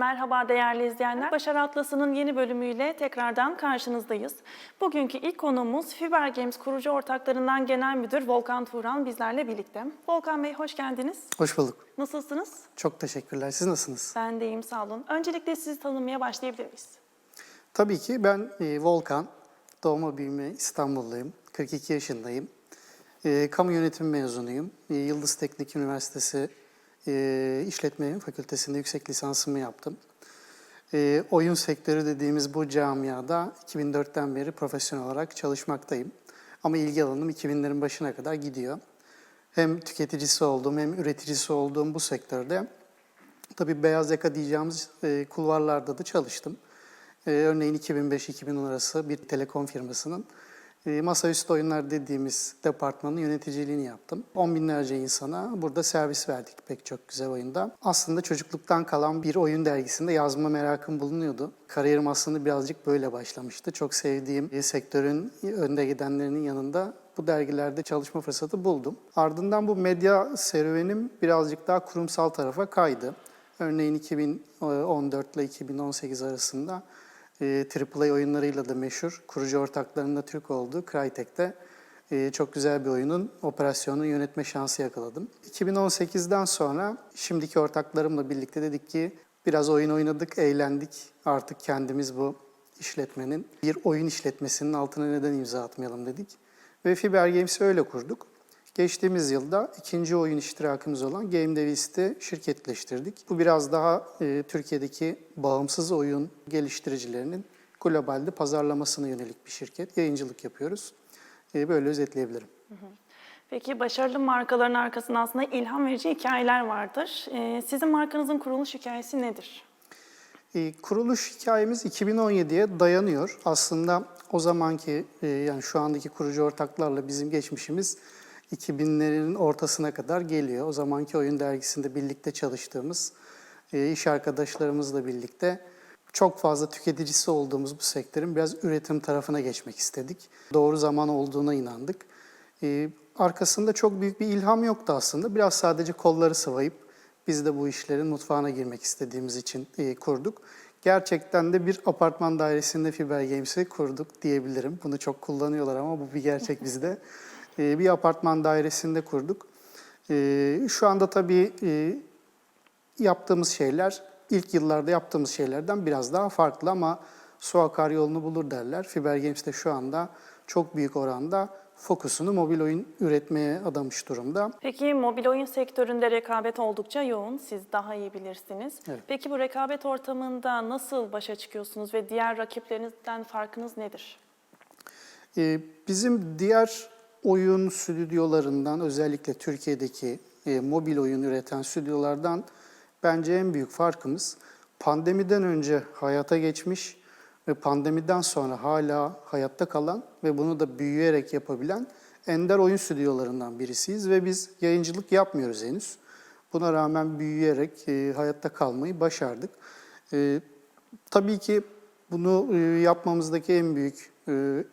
Merhaba değerli izleyenler. Başarı Atlası'nın yeni bölümüyle tekrardan karşınızdayız. Bugünkü ilk konuğumuz Fiber Games kurucu ortaklarından Genel Müdür Volkan Turan bizlerle birlikte. Volkan Bey hoş geldiniz. Hoş bulduk. Nasılsınız? Çok teşekkürler. Siz nasılsınız? Ben de iyiyim sağ olun. Öncelikle sizi tanımaya başlayabilir miyiz? Tabii ki ben e, Volkan. Doğma büyüme İstanbulluyum. 42 yaşındayım. E, kamu yönetimi mezunuyum. E, Yıldız Teknik Üniversitesi e, İşletme Fakültesi'nde yüksek lisansımı yaptım. E, oyun sektörü dediğimiz bu camiada 2004'ten beri profesyonel olarak çalışmaktayım. Ama ilgi alanım 2000'lerin başına kadar gidiyor. Hem tüketicisi olduğum hem üreticisi olduğum bu sektörde tabii beyaz yaka diyeceğimiz e, kulvarlarda da çalıştım. E, örneğin 2005-2010 arası bir telekom firmasının masaüstü oyunlar dediğimiz departmanın yöneticiliğini yaptım. On binlerce insana burada servis verdik pek çok güzel oyunda. Aslında çocukluktan kalan bir oyun dergisinde yazma merakım bulunuyordu. Kariyerim aslında birazcık böyle başlamıştı. Çok sevdiğim e, sektörün önde gidenlerinin yanında bu dergilerde çalışma fırsatı buldum. Ardından bu medya serüvenim birazcık daha kurumsal tarafa kaydı. Örneğin 2014 ile 2018 arasında e, AAA oyunlarıyla da meşhur, kurucu ortaklarının da Türk olduğu Crytek'te e, çok güzel bir oyunun operasyonunu yönetme şansı yakaladım. 2018'den sonra şimdiki ortaklarımla birlikte dedik ki biraz oyun oynadık, eğlendik. Artık kendimiz bu işletmenin, bir oyun işletmesinin altına neden imza atmayalım dedik. Ve Fiber Games'i öyle kurduk. Geçtiğimiz yılda ikinci oyun iştirakımız olan Game Devist'i şirketleştirdik. Bu biraz daha e, Türkiye'deki bağımsız oyun geliştiricilerinin globalde pazarlamasına yönelik bir şirket. Yayıncılık yapıyoruz. E, böyle özetleyebilirim. Peki başarılı markaların arkasında aslında ilham verici hikayeler vardır. Ee, sizin markanızın kuruluş hikayesi nedir? E, kuruluş hikayemiz 2017'ye dayanıyor. Aslında o zamanki e, yani şu andaki kurucu ortaklarla bizim geçmişimiz 2000'lerin ortasına kadar geliyor. O zamanki oyun dergisinde birlikte çalıştığımız e, iş arkadaşlarımızla birlikte çok fazla tüketicisi olduğumuz bu sektörün biraz üretim tarafına geçmek istedik. Doğru zaman olduğuna inandık. E, arkasında çok büyük bir ilham yoktu aslında. Biraz sadece kolları sıvayıp biz de bu işlerin mutfağına girmek istediğimiz için e, kurduk. Gerçekten de bir apartman dairesinde Fiber Games'i kurduk diyebilirim. Bunu çok kullanıyorlar ama bu bir gerçek bizde. E, bir apartman dairesinde kurduk. E, şu anda tabii e, yaptığımız şeyler ilk yıllarda yaptığımız şeylerden biraz daha farklı ama su akar yolunu bulur derler. Fiber Games de şu anda çok büyük oranda fokusunu mobil oyun üretmeye adamış durumda. Peki mobil oyun sektöründe rekabet oldukça yoğun. Siz daha iyi bilirsiniz. Evet. Peki bu rekabet ortamında nasıl başa çıkıyorsunuz ve diğer rakiplerinizden farkınız nedir? Ee, Bizim diğer oyun stüdyolarından özellikle Türkiye'deki e, mobil oyun üreten stüdyolardan bence en büyük farkımız pandemiden önce hayata geçmiş ve pandemiden sonra hala hayatta kalan ve bunu da büyüyerek yapabilen ender oyun stüdyolarından birisiyiz ve biz yayıncılık yapmıyoruz henüz. Buna rağmen büyüyerek e, hayatta kalmayı başardık. E, tabii ki bunu e, yapmamızdaki en büyük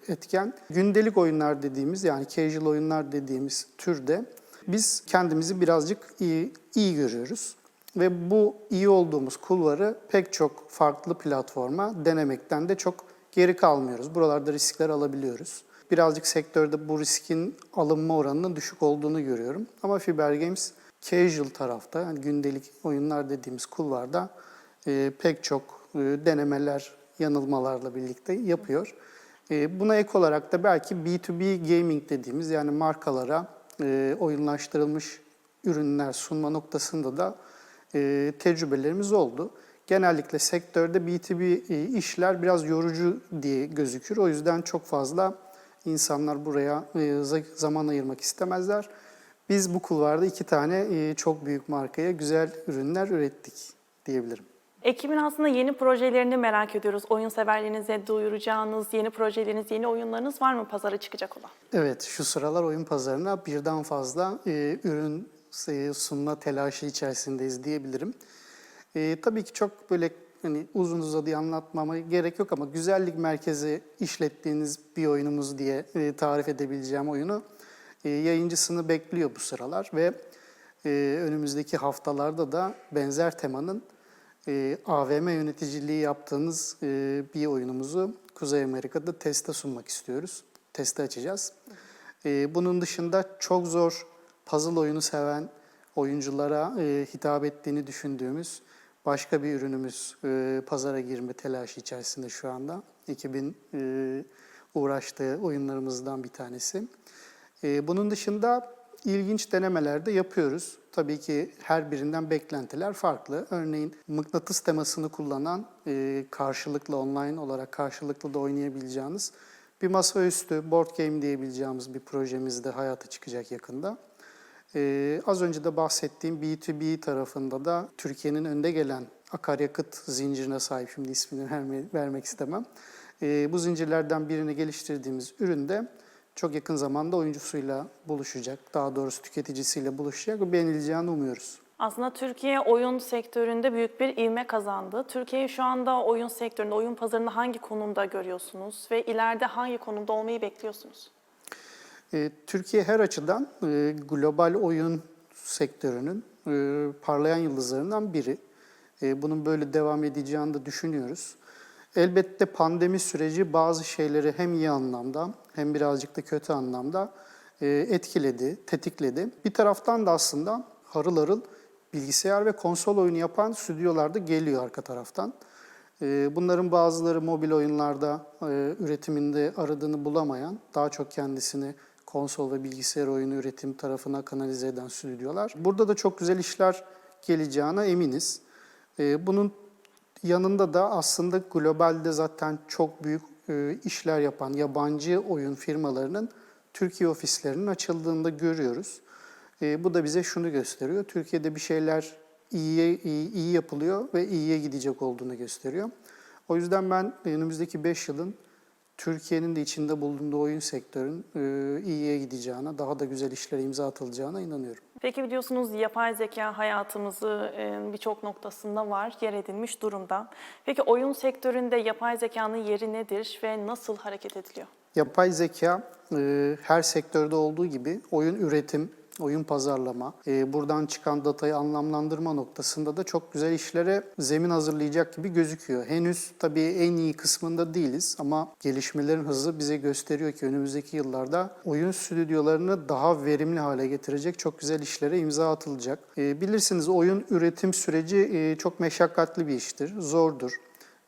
etken gündelik oyunlar dediğimiz yani casual oyunlar dediğimiz türde biz kendimizi birazcık iyi, iyi görüyoruz. Ve bu iyi olduğumuz kulvarı pek çok farklı platforma denemekten de çok geri kalmıyoruz. Buralarda riskler alabiliyoruz. Birazcık sektörde bu riskin alınma oranının düşük olduğunu görüyorum. Ama Fiber Games casual tarafta, yani gündelik oyunlar dediğimiz kulvarda e, pek çok e, denemeler, yanılmalarla birlikte yapıyor. E, buna ek olarak da belki B2B gaming dediğimiz yani markalara e, oyunlaştırılmış ürünler sunma noktasında da e, tecrübelerimiz oldu. Genellikle sektörde B2B e, işler biraz yorucu diye gözükür. O yüzden çok fazla insanlar buraya za- zaman ayırmak istemezler. Biz bu kulvarda iki tane çok büyük markaya güzel ürünler ürettik diyebilirim. Ekibin aslında yeni projelerini merak ediyoruz. Oyun severlerinize duyuracağınız yeni projeleriniz, yeni oyunlarınız var mı pazara çıkacak olan? Evet, şu sıralar oyun pazarına birden fazla e, ürün e, sunma telaşı içerisindeyiz diyebilirim. E, tabii ki çok böyle hani uzun uzadıya anlatmama gerek yok ama güzellik merkezi işlettiğiniz bir oyunumuz diye e, tarif edebileceğim oyunu e, yayıncısını bekliyor bu sıralar ve e, önümüzdeki haftalarda da benzer temanın e, AVM yöneticiliği yaptığımız e, bir oyunumuzu Kuzey Amerika'da teste sunmak istiyoruz. Teste açacağız. E, bunun dışında çok zor puzzle oyunu seven oyunculara e, hitap ettiğini düşündüğümüz başka bir ürünümüz e, pazara girme telaşı içerisinde şu anda. Ekibin e, uğraştığı oyunlarımızdan bir tanesi. E, bunun dışında ilginç denemeler de yapıyoruz. Tabii ki her birinden beklentiler farklı. Örneğin mıknatıs temasını kullanan e, karşılıklı online olarak karşılıklı da oynayabileceğiniz bir masaüstü board game diyebileceğimiz bir projemiz de hayata çıkacak yakında. Ee, az önce de bahsettiğim B2B tarafında da Türkiye'nin önde gelen akaryakıt zincirine sahip, şimdi ismini verme, vermek istemem. Ee, bu zincirlerden birini geliştirdiğimiz üründe çok yakın zamanda oyuncusuyla buluşacak, daha doğrusu tüketicisiyle buluşacak ve beğenileceğini umuyoruz. Aslında Türkiye oyun sektöründe büyük bir ivme kazandı. Türkiye'yi şu anda oyun sektöründe, oyun pazarında hangi konumda görüyorsunuz ve ileride hangi konumda olmayı bekliyorsunuz? E, Türkiye her açıdan e, global oyun sektörünün e, parlayan yıldızlarından biri. Bunun böyle devam edeceğini de düşünüyoruz. Elbette pandemi süreci bazı şeyleri hem iyi anlamda hem birazcık da kötü anlamda e, etkiledi, tetikledi. Bir taraftan da aslında harıl harıl bilgisayar ve konsol oyunu yapan stüdyolar da geliyor arka taraftan. Ee, Bunların bazıları mobil oyunlarda e, üretiminde aradığını bulamayan, daha çok kendisini konsol ve bilgisayar oyunu üretim tarafına kanalize eden stüdyolar. Burada da çok güzel işler geleceğine eminiz. Bunun yanında da aslında globalde zaten çok büyük e, işler yapan yabancı oyun firmalarının Türkiye ofislerinin açıldığını da görüyoruz. E, bu da bize şunu gösteriyor. Türkiye'de bir şeyler iyiye iyi, iyi yapılıyor ve iyiye gidecek olduğunu gösteriyor. O yüzden ben önümüzdeki 5 yılın Türkiye'nin de içinde bulunduğu oyun sektörün e, iyiye gideceğine, daha da güzel işlere imza atılacağına inanıyorum. Peki biliyorsunuz yapay zeka hayatımızı e, birçok noktasında var, yer edinmiş durumda. Peki oyun sektöründe yapay zekanın yeri nedir ve nasıl hareket ediliyor? Yapay zeka e, her sektörde olduğu gibi oyun üretim, oyun pazarlama, e, buradan çıkan datayı anlamlandırma noktasında da çok güzel işlere zemin hazırlayacak gibi gözüküyor. Henüz tabii en iyi kısmında değiliz ama gelişmelerin hızı bize gösteriyor ki önümüzdeki yıllarda oyun stüdyolarını daha verimli hale getirecek çok güzel işlere imza atılacak. E, bilirsiniz oyun üretim süreci e, çok meşakkatli bir iştir, zordur,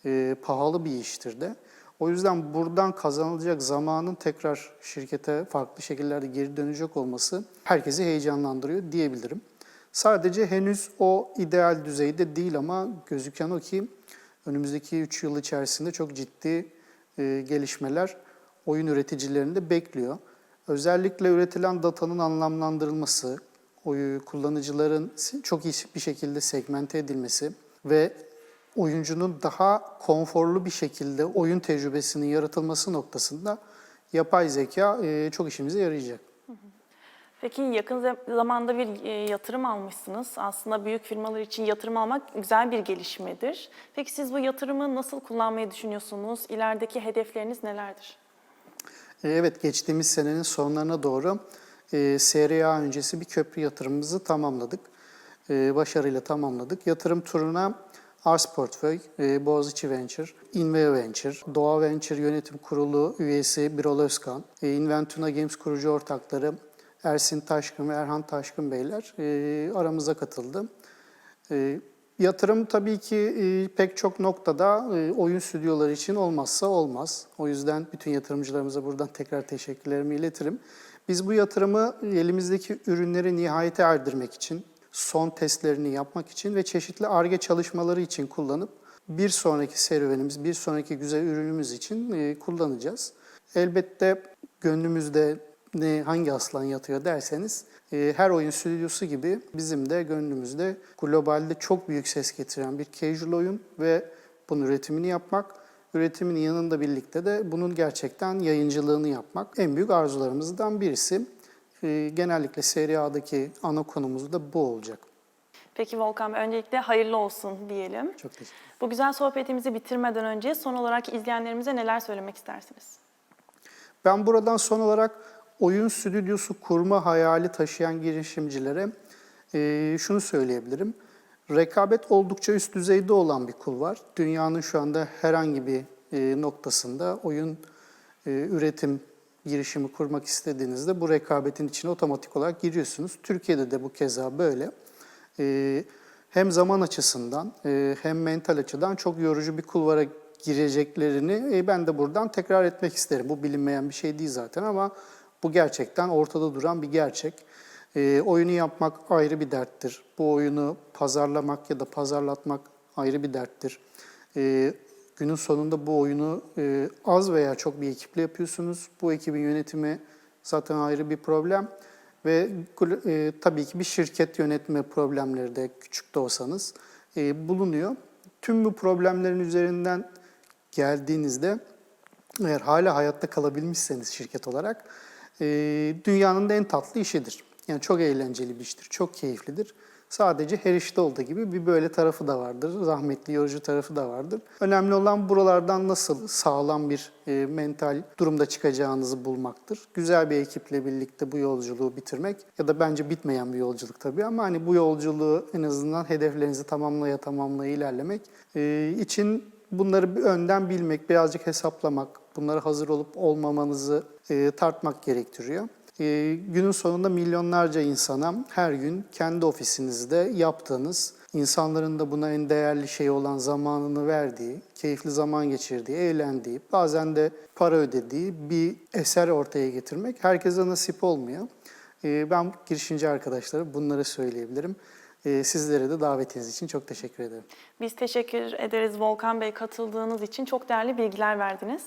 e, pahalı bir iştir de. O yüzden buradan kazanılacak zamanın tekrar şirkete farklı şekillerde geri dönecek olması herkesi heyecanlandırıyor diyebilirim. Sadece henüz o ideal düzeyde değil ama gözüken o ki önümüzdeki 3 yıl içerisinde çok ciddi e, gelişmeler oyun üreticilerinde bekliyor. Özellikle üretilen datanın anlamlandırılması, oyu kullanıcıların çok iyi bir şekilde segmente edilmesi ve oyuncunun daha konforlu bir şekilde oyun tecrübesinin yaratılması noktasında yapay zeka e, çok işimize yarayacak. Peki yakın zam- zamanda bir e, yatırım almışsınız. Aslında büyük firmalar için yatırım almak güzel bir gelişmedir. Peki siz bu yatırımı nasıl kullanmayı düşünüyorsunuz? İlerideki hedefleriniz nelerdir? E, Evet, geçtiğimiz senenin sonlarına doğru e, SRA öncesi bir köprü yatırımımızı tamamladık. E, başarıyla tamamladık. Yatırım turuna Ars Portföy, e, Boğaziçi Venture, Inveo Venture, Doğa Venture Yönetim Kurulu üyesi Birol Özkan, e, Inventuna Games kurucu ortakları Ersin Taşkın ve Erhan Taşkın Beyler e, aramıza katıldı. Yatırım tabii ki pek çok noktada oyun stüdyoları için olmazsa olmaz. O yüzden bütün yatırımcılarımıza buradan tekrar teşekkürlerimi iletirim. Biz bu yatırımı elimizdeki ürünleri nihayete erdirmek için, son testlerini yapmak için ve çeşitli ARGE çalışmaları için kullanıp bir sonraki serüvenimiz, bir sonraki güzel ürünümüz için e, kullanacağız. Elbette gönlümüzde ne hangi aslan yatıyor derseniz e, her oyun stüdyosu gibi bizim de gönlümüzde globalde çok büyük ses getiren bir casual oyun ve bunun üretimini yapmak, üretimin yanında birlikte de bunun gerçekten yayıncılığını yapmak en büyük arzularımızdan birisi. E, genellikle seri A'daki ana konumuz da bu olacak. Peki Volkan Bey öncelikle hayırlı olsun diyelim. Çok teşekkür ederim. Bu güzel sohbetimizi bitirmeden önce son olarak izleyenlerimize neler söylemek istersiniz? Ben buradan son olarak oyun stüdyosu kurma hayali taşıyan girişimcilere eee, şunu söyleyebilirim. Rekabet oldukça üst düzeyde olan bir kul var. Dünyanın şu anda herhangi bir eee, noktasında oyun eee, üretim girişimi kurmak istediğinizde bu rekabetin içine otomatik olarak giriyorsunuz. Türkiye'de de bu keza böyle. Eee, hem zaman açısından eee, hem mental açıdan çok yorucu bir kulvara gireceklerini e, ben de buradan tekrar etmek isterim. Bu bilinmeyen bir şey değil zaten ama bu gerçekten ortada duran bir gerçek. Eee, oyunu yapmak ayrı bir derttir. Bu oyunu pazarlamak ya da pazarlatmak ayrı bir derttir. Eee, günün sonunda bu oyunu e, az veya çok bir ekiple yapıyorsunuz. Bu ekibin yönetimi zaten ayrı bir problem. Ve e, tabii ki bir şirket yönetme problemleri de küçük de olsanız e, bulunuyor. Tüm bu problemlerin üzerinden geldiğinizde eğer hala hayatta kalabilmişseniz şirket olarak e, dünyanın da en tatlı işidir. Yani çok eğlenceli bir iştir, çok keyiflidir. Sadece her işte olduğu gibi bir böyle tarafı da vardır, zahmetli, yorucu tarafı da vardır. Önemli olan buralardan nasıl sağlam bir e, mental durumda çıkacağınızı bulmaktır. Güzel bir ekiple birlikte bu yolculuğu bitirmek ya da bence bitmeyen bir yolculuk tabii ama hani bu yolculuğu en azından hedeflerinizi tamamlaya tamamlaya ilerlemek e, için bunları bir önden bilmek, birazcık hesaplamak, bunlara hazır olup olmamanızı e, tartmak gerektiriyor. E, günün sonunda milyonlarca insana her gün kendi ofisinizde yaptığınız, insanların da buna en değerli şey olan zamanını verdiği, keyifli zaman geçirdiği, eğlendiği, bazen de para ödediği bir eser ortaya getirmek herkese nasip olmuyor. E, ben girişimci arkadaşlara bunları söyleyebilirim. E, sizlere de davetiniz için çok teşekkür ederim. Biz teşekkür ederiz Volkan Bey katıldığınız için. Çok değerli bilgiler verdiniz.